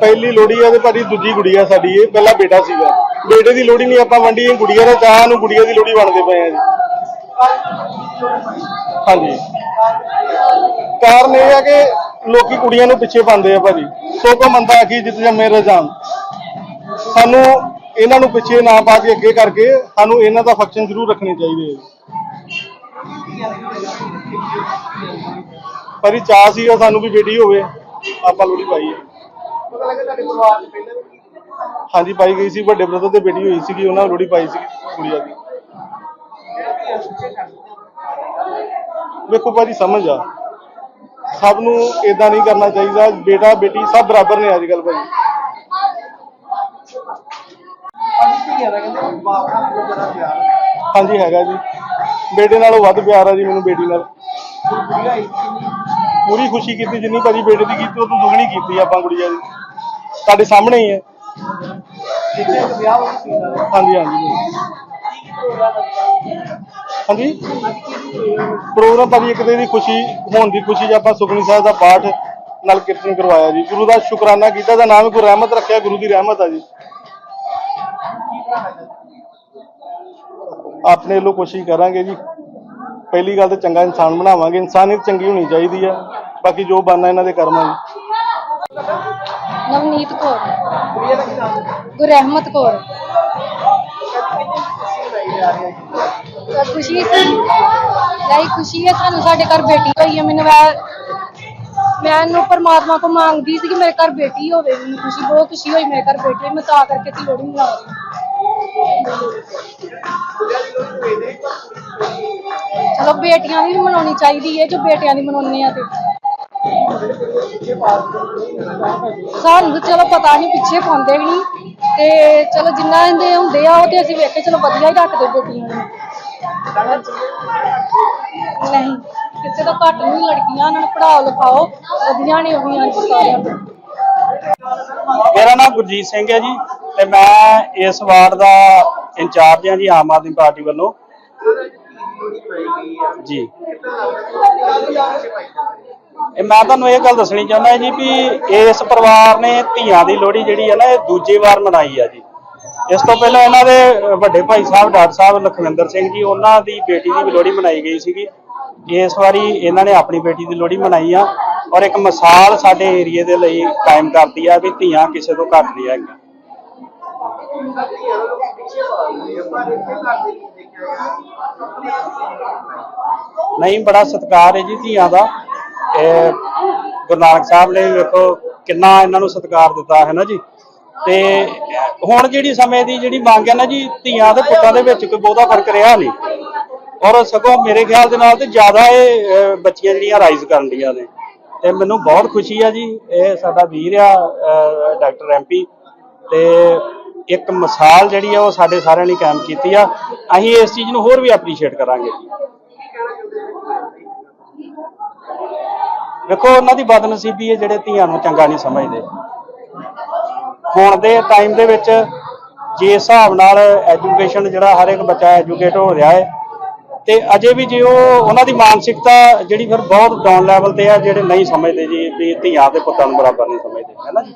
ਪਹਿਲੀ ਲੋੜੀ ਆ ਤੇ ਭਾਜੀ ਦੂਜੀ ਗੁੜੀਆ ਸਾਡੀ, ਇਹ ਪਹਿਲਾ ਬੇਟਾ ਸੀਗਾ। ਬੇਟੇ ਦੀ ਲੋੜੀ ਨਹੀਂ, ਆਪਾਂ ਵੰਡੀ ਇਹ ਗੁੜੀਆ ਦਾ, ਚਾਹ ਨੂੰ ਗੁੜੀਆ ਦੀ ਲੋੜੀ ਵੰਡਦੇ ਪਏ ਆ ਜੀ। ਹਾਂਜੀ। ਕਾਰਨ ਇਹ ਹੈ ਕਿ ਲੋਕੀ ਕੁੜੀਆਂ ਨੂੰ ਪਿੱਛੇ ਪਾਉਂਦੇ ਆ ਭਾਜੀ। ਸੋ ਕੋ ਮੰਦਾ ਆਖੀ ਜਿੱਤ ਜੰਮੇ ਰਜਾਨ ਸਾਨੂੰ ਇਹਨਾਂ ਨੂੰ ਪਿੱਛੇ ਨਾ ਪਾ ਕੇ ਅੱਗੇ ਕਰਕੇ ਸਾਨੂੰ ਇਹਨਾਂ ਦਾ ਫੰਕਸ਼ਨ ਜ਼ਰੂਰ ਰੱਖਣੇ ਚਾਹੀਦੇ ਆ ਪਰ ਇਹ ਚਾਹ ਸੀਗਾ ਸਾਨੂੰ ਵੀ ਬੇਟੀ ਹੋਵੇ। ਆਪਾਂ ਲੋੜੀ ਪਾਈ ਹੈ। ਪਤਾ ਲੱਗਾ ਤੁਹਾਡੇ ਪਰਿਵਾਰ ਚ ਪਹਿਲਾਂ ਵੀ? ਹਾਂਜੀ ਪਾਈ ਗਈ ਸੀ ਵੱਡੇ ਬ੍ਰਦਰ ਤੇ ਬੇਟੀ ਹੋਈ ਸੀਗੀ ਉਹਨਾਂ ਲੋੜੀ ਪਾਈ ਸੀ ਕੁੜੀਆਂ ਦੀ। ਵੇਖੋ ਭਾਜੀ ਸਮਝ ਆ। ਸਭ ਨੂੰ ਇਦਾਂ ਨਹੀਂ ਕਰਨਾ ਚਾਹੀਦਾ ਬੇਟਾ ਬੇਟੀ ਸਭ ਬਰਾਬਰ ਨੇ ਅੱਜ ਕੱਲ ਭਾਜੀ। ਹਾਂਜੀ ਹੈਗਾ ਜੀ। ਬੇਟੇ ਨਾਲੋਂ ਵੱਧ ਪਿਆਰ ਆ ਜੀ ਮੈਨੂੰ ਬੇਟੀ ਨਾਲ। ਪੂਰੀ ਖੁਸ਼ੀ ਕੀਤੀ ਜਿੰਨੀ ਭਾਜੀ ਬੇਟੇ ਦੀ ਕੀਤੀ ਉਹ ਤੋਂ ਦੁੱਗਣੀ ਕੀਤੀ ਆਪਾਂ ਗੁੜੀਆ ਦੀ। ਤੁਹਾਡੇ ਸਾਹਮਣੇ ਹੀ ਹੈ। ਹਾਂਜੀ ਹਾਂਜੀ। ਹਾਂਜੀ? ਪ੍ਰੋਗਰਾਮ ਭਾਜੀ ਇੱਕ ਤੇ ਦੀ ਖੁਸ਼ੀ, ਹੋਣ ਦੀ ਖੁਸ਼ੀ 'ਚ ਆਪਾਂ ਸੁਖਨੀ ਸਾਹਿਬ ਦਾ ਪਾਠ ਨਾਲ ਕੀਰਤਨ ਕਰਵਾਇਆ ਜੀ। ਗੁਰੂ ਦਾ ਸ਼ੁਕਰਾਨਾ ਕੀਤਾ, ਦਾ ਨਾਮ ਗੁਰੂ ਰਹਿਮਤ ਰੱਖਿਆ, ਗੁਰੂ ਦੀ ਰਹਿਮਤ ਆ ਜੀ। ਆਪਣੇ ਵੱਲੋਂ ਕੋਸ਼ਿਸ਼ ਕਰਾਂਗੇ ਜੀ। ਪਹਿਲੀ ਗੱਲ ਤਾਂ ਚੰਗਾ ਇਨਸਾਨ ਬਣਾਵਾਂਗੇ। ਇਨਸਾਨੀਅਤ ਚੰਗੀ ਹੋਣੀ ਚਾਹੀਦੀ ਹੈ। ਬਾਕੀ ਜੋ ਬਣਨਾ ਇਹਨਾਂ ਦੇ ਕਰਮਾਂ ਜੀ ਨਵਨੀਤ ਕੌਰ। ਗੁਰਹਿਮਤ ਕੌਰ। ਖੁਸ਼ੀ ਤਾਂ ਖੁਸ਼ੀ ਲਈ ਖੁਸ਼ੀ ਹੈ ਸਾਨੂੰ ਸਾਡੇ ਘਰ ਬੇਟੀ ਹੋਈ ਹੈ। ਮੈਨੂੰ ਮੈਂ ਮੈਂ ਪਰਮਾਤਮਾ ਕੋ ਮੰਗਦੀ ਸੀ ਕਿ ਮੇਰੇ ਘਰ ਬੇਟੀ ਹੋਵੇ। ਮੈਨੂੰ ਖੁਸ਼ੀ, ਬਹੁਤ ਖੁਸ਼ੀ ਹੋਈ ਮੇਰੇ ਘਰ ਬੇਟੀ ਹੋਈ। ਮੈਂ ਤਾਂ ਕਰਕੇ ਤੀ ਲੋੜੀ ਮਨਾ ਰਹੀ ਹਾਂ। ਚਲੋ ਬੇਟੀਆਂ ਦੀ ਵੀ ਮਨਾਉਣੀ ਚਾਹੀਦੀ ਹੈ ਜੋ ਬੇਟਿਆਂ ਦੀ ਮਨਾਉਂਦੇ ਆ ਤੇ। ਸਾਨੂੰ ਤਾਂ ਚਲੋ ਪਤਾ ਨਹੀਂ ਪਿੱਛੇ ਪਾਉਂਦੇ ਵੀ ਨਹੀਂ ਤੇ ਚਲੋ ਜਿੰਨਾ ਇਹਦੇ ਹੁੰਦੇ ਆ, ਉਹ ਤੇ ਅਸੀਂ ਵੇਖ ਕੇ ਚਲੋ ਵਧੀਆ ਹੀ ਰੱਖਦੇ ਬੇਟੀਆਂ ਨੂੰ। ਨਹੀਂ, ਕਿਸੇ ਦਾ ਘੱਟ ਨਹੀਂ, ਲੜਕੀਆਂ ਉਹਨਾਂ ਨੂੰ ਪੜਾਓ ਲਿਖਾਓ, ਵਧੀਆ ਨੇ ਉਹ ਵੀ ਅੱਜ ਸਾਰਿਆਂ ਤੋਂ। ਮੇਰਾ ਨਾਮ ਗੁਰਜੀਤ ਸਿੰਘ ਹੈ ਜੀ, ਤੇ ਮੈਂ ਇਸ ਵਾਰਡ ਦਾ ਇੰਚਾਰਜ ਹਾਂ ਜੀ, ਆਮ ਆਦਮੀ ਪਾਰਟੀ ਵੱਲੋਂ। ਜੀ। ਇਹ ਮੈਂ ਤੁਹਾਨੂੰ ਇਹ ਗੱਲ ਦੱਸਣੀ ਚਾਹੁੰਦਾ ਜੀ ਵੀ ਇਸ ਪਰਿਵਾਰ ਨੇ ਧੀਆਂ ਦੀ ਲੋਹੜੀ ਜਿਹੜੀ ਹੈ ਨਾ ਇਹ ਦੂਜੀ ਵਾਰ ਮਨਾਈ ਆ ਜੀ। ਇਸ ਤੋਂ ਪਹਿਲਾਂ ਇਹਨਾਂ ਦੇ ਵੱਡੇ ਭਾਈ ਸਾਹਿਬ ਡਾਕਟਰ ਸਾਹਿਬ ਲਖਵਿੰਦਰ ਸਿੰਘ ਜੀ ਉਹਨਾਂ ਦੀ ਬੇਟੀ ਦੀ ਵੀ ਲੋਹੜੀ ਮਨਾਈ ਗਈ ਸੀਗੀ। ਇਸ ਵਾਰੀ ਇਹਨਾਂ ਨੇ ਆਪਣੀ ਬੇਟੀ ਦੀ ਲੋਹੜੀ ਮਨਾਈ ਆ ਔਰ ਇੱਕ ਮਿਸਾਲ ਸਾਡੇ ਏਰੀਏ ਦੇ ਲਈ ਕਾਇਮ ਕਰਦੀ ਆ ਵੀ ਧੀਆਂ ਕਿਸੇ ਤੋਂ ਘੱਟ ਨਹੀਂ ਹੈਗੀਆਂ। ਨਹੀਂ ਬੜਾ ਸਤਿਕਾਰ ਹੈ ਜੀ ਧੀਆਂ ਦਾ। ਇਹ ਗੁਰੂ ਨਾਨਕ ਸਾਹਿਬ ਨੇ ਵੇਖੋ ਕਿੰਨਾ ਇਹਨਾਂ ਨੂੰ ਸਤਿਕਾਰ ਦਿੱਤਾ ਹੈ ਨਾ ਜੀ? ਤੇ ਹੁਣ ਜਿਹੜੀ ਸਮੇਂ ਦੀ ਜਿਹੜੀ ਮੰਗ ਹੈ ਨਾ ਜੀ ਧੀਆਂ ਤੇ ਪੁੱਤਾਂ ਦੇ ਵਿੱਚ ਕੋਈ ਬਹੁਤਾ ਫ਼ਰਕ ਰਿਹਾ ਨਹੀਂ। ਔਰ ਸਗੋਂ ਮੇਰੇ ਖਿਆਲ ਦੇ ਨਾਲ ਤੇ ਜ਼ਿਆਦਾ ਇਹ ਬੱਚੀਆਂ ਜਿਹੜੀਆਂ ਰਾਈਜ਼ ਕਰਨ ਦੀਆਂ ਨੇ। ਤੇ ਮੈਨੂੰ ਬਹੁਤ ਖੁਸ਼ੀ ਆ ਜੀ ਇਹ ਸਾਡਾ ਵੀਰ ਆ ਅਹ, ਡਾਕਟਰ ਐਮਪੀ ਤੇ ਇੱਕ ਮਿਸਾਲ ਜਿਹੜੀ ਆ ਉਹ ਸਾਡੇ ਸਾਰਿਆਂ ਲਈ ਕਾਇਮ ਕੀਤੀ ਆ। ਅਸੀਂ ਇਸ ਚੀਜ਼ ਨੂੰ ਹੋਰ ਵੀ ਐਪਰੀਸ਼ੀਏਟ ਕਰਾਂਗੇ। ਜੀ ਵੇਖੋ ਉਹਨਾਂ ਦੀ ਬਦਨਸੀਬੀ ਹੈ ਜਿਹੜੇ ਧੀਆਂ ਨੂੰ ਚੰਗਾ ਨਹੀਂ ਸਮਝਦੇ। ਹੁਣ ਦੇ ਟਾਈਮ ਦੇ ਵਿੱਚ ਜੇ ਹਿਸਾਬ ਨਾਲ ਐਜੂਕੇਸ਼ਨ ਜਿਹੜਾ ਹਰ ਇੱਕ ਬੱਚਾ ਐਜੂਕੇਟ ਹੋ ਰਿਹਾ ਹੈ, ਤੇ ਅਜੇ ਵੀ ਜੇ ਉਹ ਉਹਨਾਂ ਦੀ ਮਾਨਸਿਕਤਾ ਜਿਹੜੀ ਫਿਰ ਬਹੁਤ ਡਾਊਨ ਲੈਵਲ ਤੇ ਆ, ਜਿਹੜੇ ਨਹੀਂ ਸਮਝਦੇ ਜੀ, ਵੀ ਧੀਆਂ ਤੇ ਪੁੱਤਾਂ ਨੂੰ ਬਰਾਬਰ ਨਹੀਂ ਸਮਝਦੇ, ਹੈ ਨਾ ਜੀ?